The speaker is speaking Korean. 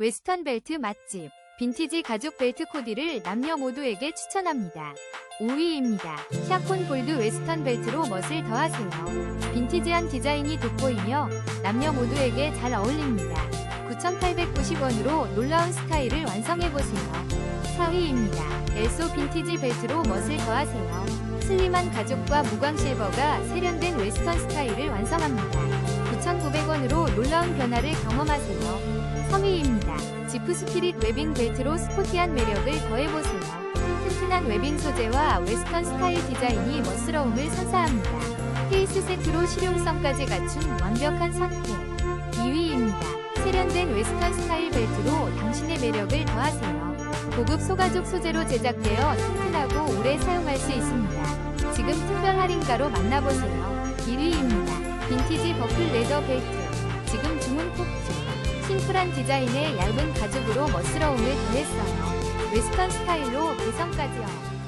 웨스턴 벨트 맛집, 빈티지 가죽 벨트 코디를 남녀 모두에게 추천합니다. 5위입니다. 샤콘 골드 웨스턴 벨트로 멋을 더하세요. 빈티지한 디자인이 돋보이며 남녀 모두에게 잘 어울립니다. 9,890원으로 놀라운 스타일을 완성해보세요. 4위입니다. 엘소 빈티지 벨트로 멋을 더하세요. 슬림한 가죽과 무광 실버가 세련된 웨스턴 스타일을 완성합니다. 9,900원으로 놀라운 변화를 경험하세요. 3위입니다. 지프 스피릿 웨빙 벨트로 스포티한 매력을 더해보세요. 튼튼한 웨빙 소재와 웨스턴 스타일 디자인이 멋스러움을 선사합니다. 케이스 세트로 실용성까지 갖춘 완벽한 선택. 2위입니다. 세련된 웨스턴 스타일 벨트로 당신의 매력을 더하세요. 고급 소가죽 소재로 제작되어 튼튼하고 오래 사용할 수 있습니다. 지금 특별 할인가로 만나보세요. 1위입니다. 빈티지 버클 레더 벨트. 지금 주문 폭주. 심플한 디자인에 얇은 가죽으로 멋스러움을 더했어요. 웨스턴 스타일로 개성까지요.